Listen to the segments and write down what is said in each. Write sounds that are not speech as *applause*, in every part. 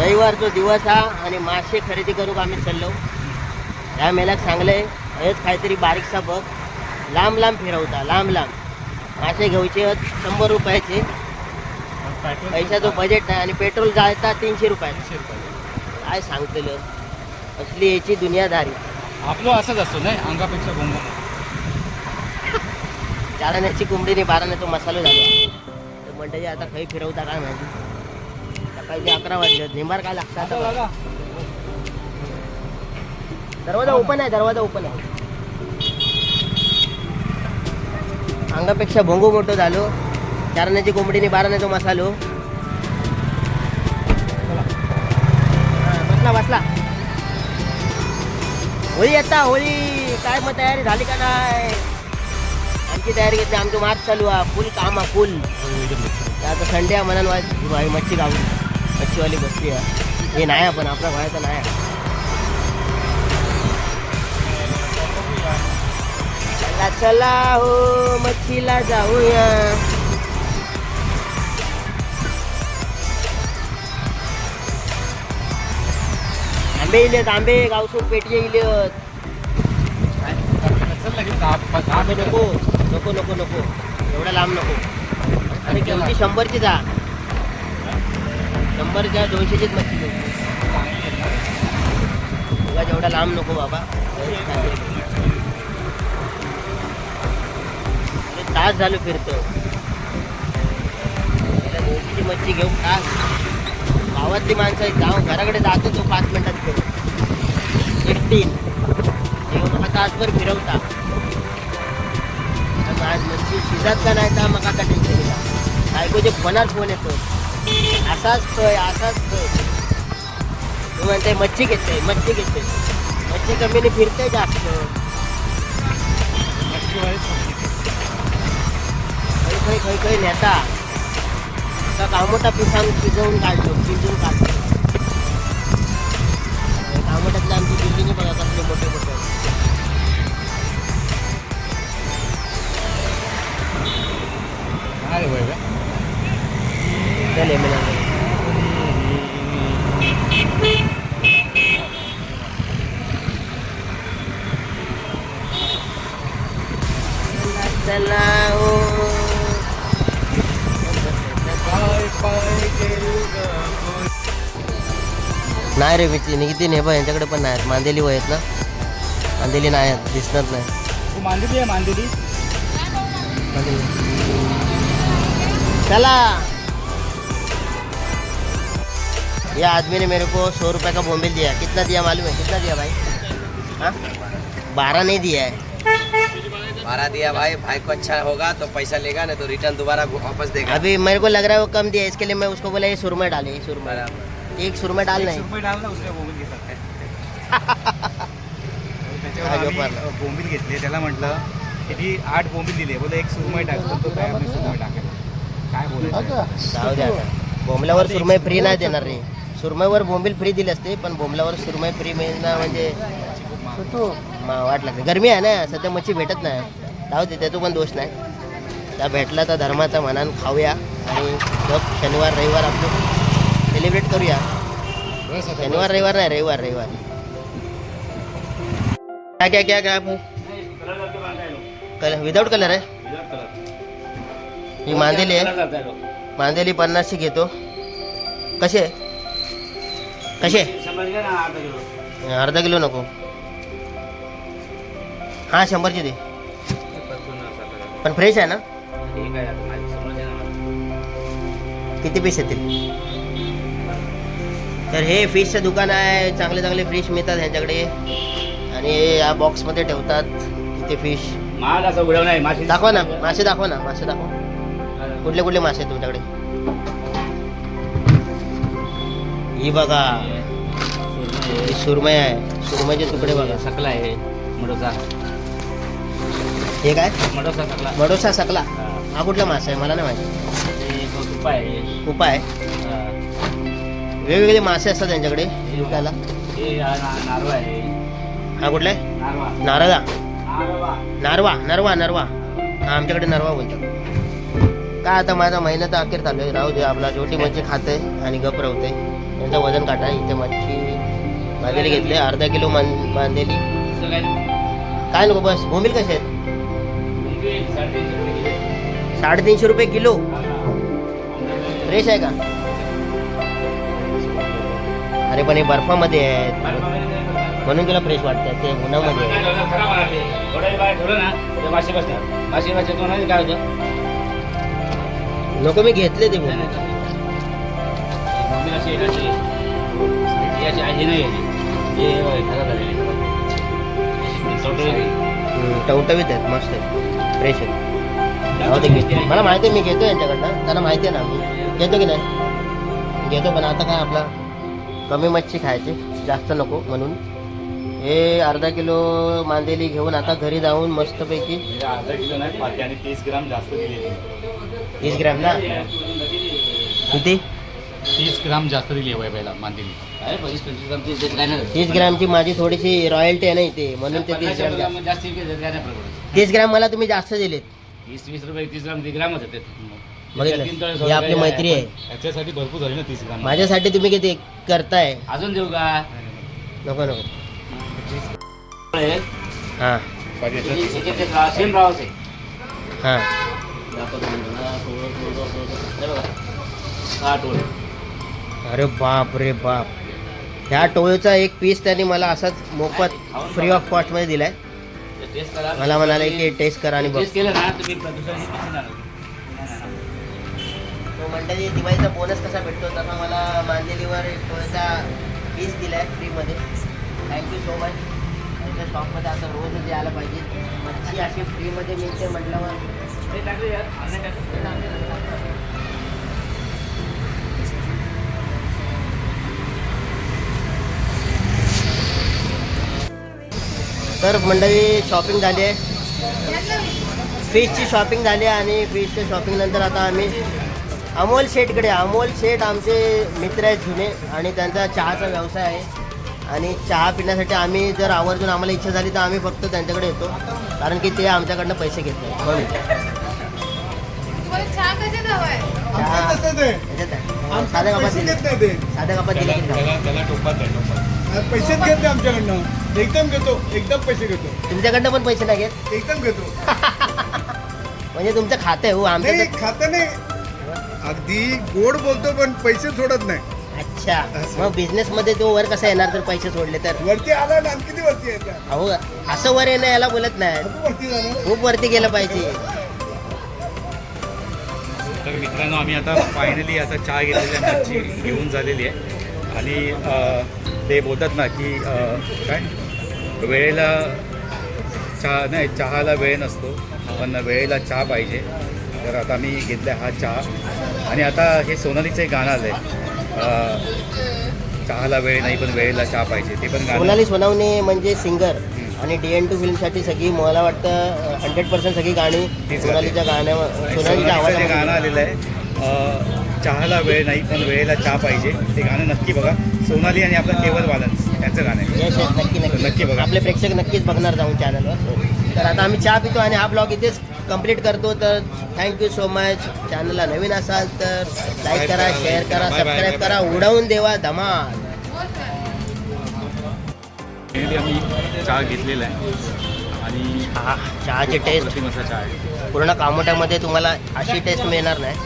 रविवारचो दिवस हा आणि मासे खरेदी करूक आम्ही चाललो. ह्या मेल्याक सांगलंय हेच काहीतरी बारीकसा बघ. लांब लांब फिरवता लांब लांब. मासे घेऊचे शंभर रुपयाचे. पैशाचं बजेट नाही आणि पेट्रोल जायता तीनशे रुपयाचं काय सांगतलं? असली याची दुनियादारी. आपलं असंच असतो नाही? अंगापेक्षा भोंगा चाराण्याची कोंबडीने बाराने तो मसालो झाला. तर मंडळी आता काही फिरवता काय माहिती सकाळचे अकरा वाजले. निंबार काय लागतं आता बघ. दरवाजा ओपन आहे दरवाजा ओपन आहे. अंगापेक्षा भोंगू मोठं झालो. चारण्याची कोंबडीने तो मसालो बसला बसला. होळी येता होळी. काय मग तयारी झाली का नाही? आमची तयारी घेतली आमचं मार्च चालू आहे. फुल काम आहे फुल आता संडे आहे भाई मच्छी गावली मच्छीवाली बसली आहे. हे नाही आपण आपला व्हायचं नाही चला चला हो मच्छीला जाऊया. आंबे इलेत आंबे गावसून पेटी इलेत. आंबे नको नको नको नको. एवढा लांब नको. अरे केवढी शंभरची जा. शंभरच्या दोनशेचीच मच्छी घेऊ तुला जेवढा लांब नको बाबा. तास झालो फिरतो. त्याला दोनशेची मच्छी घेऊ तास. गावातली माणसं आहेत गाव घराकडे जातो तो पाच मिनिटात घेऊ एकटीन. येऊन हा तासभर फिरवता. आज मच्छी शिजत का नाही तर मग आता टेन्शन येईल. बायकोचे फोनात फोन येतो? असाच खय असाच खय तू म्हणते मच्छी घेते मच्छी घेते मच्छी कमीने फिरते जास्त. खै खै खै खै नेता आता कामोटा पिसांग शिजवून काढतो शिजवून काढतो कामोट्यातल्या आमची बिल्डिंग बघा कसले मोठे मोठे. काय वय? चल एम चला ओ. नाही रे बिची निघती नाही बा यांच्याकडे पण नाही मांदेली वय आहेत ना. मांदेली नाही आहेत दिसणार नाही. तू मांदिली आहे मांदेली. चला. ये आदमी ने मेरे को सौ रुपए का बोम्बिल दिया कितना दिया मालूम है? कितना दिया भाई? हाँ? बारह नहीं दिया है। बारह दिया भाई। भाई को अच्छा होगा तो पैसा लेगा ना तो रिटर्न दोबारा वापस देगा। अभी मेरे को लग रहा है वो कम दिया इसके लिए मैं उसको बोला ये सुरमे डाले ये सुरमे बराबर। एक सुरमे डालना है। रुपये डाल ना उसने घेतला *laughs* घेतले त्याला म्हटलं किती? आठ बोंबील दिले बोले एक सुरमई टाकतो तो काय सुरमई टाकायला काय बोलायचं? बोंबल्यावर सुरमई फ्री नाही देणार रे. सुरमईवर बोंबील फ्री दिली असते पण बोंबल्यावर सुरमई फ्री मिळणं म्हणजे मा- वाट लागते. गरमी आहे ना सध्या मच्छी भेटत नाही. जाऊ दे त्याचा पण दोष नाही. त्या भेटला तर धर्माचा मनान खाऊया आणि जग शनिवार रविवार आपलं सेलिब्रेट करूया. शनिवार रविवार नाही रविवार रविवार. क्या क्या क्या क्या कलर विदाऊट कलर आहे? ही मांदेली आहे. मांदेली पन्नासची घेतो. कसे कसे? अर्धा किलो. नको. हां शंभरची दे. पण फ्रेश आहे ना? किती पीस येतील? तर हे फिशचं दुकान आहे चांगले चांगले फिश मिळतात ह्यांच्याकडे. आणि या बॉक्समध्ये ठेवतात इथे फिश माल असं उडव नाही मासे दाखवा ना मासे दाखवा ना मासे दाखवा. कुठले कुठले मासे आहेत तुमच्याकडे? ही बघा. ही सुरमई आहे. सुरमईचे तुकडे बघा. सकला आहे मडोसा. हे काय? मडोसा सकला. मडोसा सकला. हा. कुठला मासा आहे? मला नाही माहिती. कौतुक आहे. कुपा आहे. वेगवेगळे मासे असतात त्यांच्याकडे. विकायला हे ना- नारवा आहे. कुठला आहे? नारवा. नारळा. नारवा. नारवा नरवा हा आमच्याकडे नरवा बोलतात. काय आता माझा महिना तर अखेर चालू आहे. राहू दे आपला. छोटी मच्छी खाते आणि गप राहते यांचं वजन काटा इथे मच्छी बांधलेली घेतले अर्धा किलो मान बांधलेली काय नको बस बोंबील कसे आहेत? साडेतीनशे रुपये किलो. फ्रेश आहे का? अरे पण हे बर्फामध्ये आहेत. म्हणून तुला फ्रेश वाटतात ते उन्हामध्ये नको मी घेतले ते अशी. ही अशी आहे नाही. हे? खराब झालेली. टवटवीत. आहेत मस्त आहेत. फ्रेश आहेत. राहू दे घेतो मला माहिती आहे मी घेतो यांच्याकडनं. त्यांना माहिती आहे ना मी घेतो की नाही? घेतो पण आता काय आपला कमी मच्छी खायची. जास्त नको म्हणून. हे अर्धा किलो मांदेली घेऊन आता घरी जाऊन मस्तपैकी म्हणजे अर्धा किलो नाही तीस ग्राम जास्त दिली तीस ग्रॅम ना? किती? तीस ग्राम जास्त दिली आहे वैभवला मांदिली अरे पंचवीस पंचवीस ग्राम तीस देत काय नाही. तीस ग्रॅमची माझी थोडीशी रॉयल्टी आहे ना इथे म्हणून ते तीस ग्रॅम ग्राम जास्त देत काय नाही. तीस ग्रॅम मला तुम्ही जास्त दिलेत. तीस वीस रुपये तीस ग्राम तीस ग्रामच येते बघितलं. तीन तळे ही आपली मैत्री आहे. याच्यासाठी भरपूर झाली ना तीस ग्राम. माझ्यासाठी तुम्ही किती करताय? अजून देऊ का? नको नको. हे. हां. हां हा अरे बाप रे बाप. ह्या टोळीचा एक पीस त्यांनी मला असाच मोफत फ्री ऑफ कॉस्टमध्ये दिलाय. टेस्ट करा मला म्हणाले की टेस्ट करा आणि बघ. टेस्ट केलं ना तुम्ही दुसऱ्या दिवशी तो मंडळी दिवाळीचा बोनस कसा भेटतो? तसा मला मांदेलीवर एक टोळीचा पीस दिलाय फ्रीमध्ये थँक्यू सो मच त्यांच्या शॉपमध्ये असं रोज यायला पाहिजे. मच्छी अशी फ्रीमध्ये मिळते म्हटल्यावर. ते टाकले यार तर मंडळी शॉपिंग झाली आहे. फिशची शॉपिंग झाली आहे आणि फिशच्या शॉपिंग नंतर आता आम्ही अमोल शेठकडे अमोल शेठ आमचे मित्र आहेत जुने आणि त्यांचा चहाचा व्यवसाय आहे. आणि चहा पिण्यासाठी आम्ही जर आवर्जून आम्हाला इच्छा झाली तर आम्ही फक्त त्यांच्याकडे येतो. कारण की ते आमच्याकडनं पैसे घेत नाही म्हणून. साध्या कपात साध्या कपात पैसेच घेत नाही आमच्याकडनं. एकदम घेतो एकदम पैसे घेतो. तुमच्याकडनं पण पैसे नाही घेत एकदम घेतो. *laughs* म्हणजे तुमचं खातं आहे हो आमचं नाही तर खातं नाही. अगदी गोड बोलतो पण पैसे सोडत नाही. अच्छा. मग बिझनेस मध्ये तो वर कसा येणार तर पैसे सोडले तर? वरती आला ना किती वरती येतात अहो असं वर येणं याला बोलत नाही. खूप वरती झालं खूप वरती गेलं पाहिजे. तर मित्रांनो आम्ही आता फायनली आता चहा घेतलेली आहे, मच्छी घेऊन झालेली आहे. आणि अ, ते बोलतात ना की अ, काय? वेळेला चहा नाही चहाला वेळ नसतो पण वेळेला चहा पाहिजे. तर आता मी घेतला हा चहा. आणि आता हे सोनालीचं एक गाणं आलं आहे चहाला वेळ नाही पण वेळेला चहा पाहिजे. ते पण गाणं सोनाली सोनावणे म्हणजे सिंगर आणि डी एन टू फिल्मसाठी सगळी मला वाटतं हंड्रेड पर्सेंट सगळी गाणी सोनालीच्या गाण्या आणि सोनालीच्या सोनालीचं जे गाणं आलेलं आहे चहाला वेळ नाही पण वेळेला चहा पाहिजे. ते गाणं नक्की बघा. सोनाली आणि आपलं केवळ वादन यांचं गाणं आहे. यश यश नक्की नक्की. नक्की बघा. आपले प्रेक्षक नक्कीच बघणार जाऊन चॅनलवर तर आता आम्ही चहा पितो आणि हा ब्लॉग इथेच कंप्लीट करतो. तर थँक्यू सो मच चॅनलला नवीन असाल तर लाईक करा शेअर करा Bye, bye, सबस्क्राईब करा. उडवून देवा धमाल. हो आम्ही चहा घेतलेला आहे. आणि हा चहाची टेस्ट अप्रतिम असा चहा आहे. पूर्ण कामोट्यामध्ये तुम्हाला अशी टेस्ट मिळणार नाही.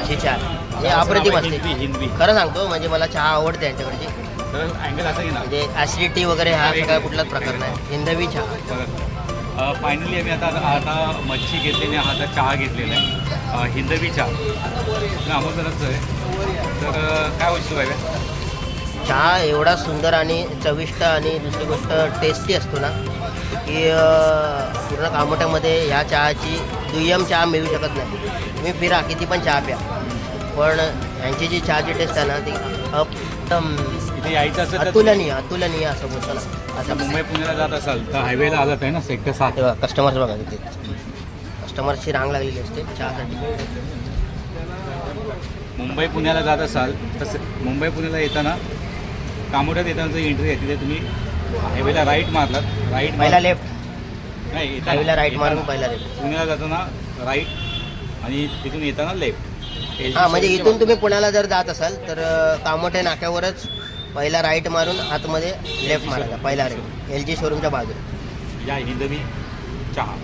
अशी चहा. हे अप्रतिम हिंदी असते. हिंदी. खरं सांगतो म्हणजे मला चहा आवडते यांच्याकडची. तर अँगल असा घेणार म्हणजे ॲसिडिटी वगैरे हा सगळा कुठलाच प्रकार नाही. हिंदवी चहा. फायनली आम्ही आता आता मच्छी घेतलेली आहे आता चहा घेतलेला आहे. हिंदवी चहा. अमोदरच आहे. तर काय बोलतो बाबा चहा एवढा सुंदर आणि चविष्ट आणि दुसरी गोष्ट टेस्टी असतो ना की पूर्ण कामोट्यामध्ये ह्या चहाची दुय्यम चहा मिळू शकत नाही. तुम्ही फिरा किती पण चहा प्या. पण यांची जी चहाची टेस्ट आहे ना ती एकदम इथे यायचं असेल तर अतुलनीय अतुलनीय असं बोलतो ना. आता मुंबई पुण्याला जात असाल तर हायवेला आलात आहे ना सेक्टर सात. तेव्हा कस्टमर्स बघा तिथे. कस्टमर्सची रांग लागलेली असते चहासाठी. मुंबई पुण्याला जात असाल तर से- मुंबई पुण्याला येताना कामोड्यात येताना जो एंट्री आहे तिथे तुम्ही हायवेला राईट मारलात. राईट पहिला लेफ्ट नाही येताना- हायवेला राईट मारून येताना पहिला लेफ्ट पुण्याला जाताना राईट आणि तिथून येताना लेफ्ट हां म्हणजे इथून तुम्ही पुण्याला जर जात असाल तर कामोठे नाक्यावरच पहिला राईट मारून आतमध्ये लेफ्ट मारायचा पहिला राईट एल जी शोरूमच्या बाजूला. या हिंदवी चहा.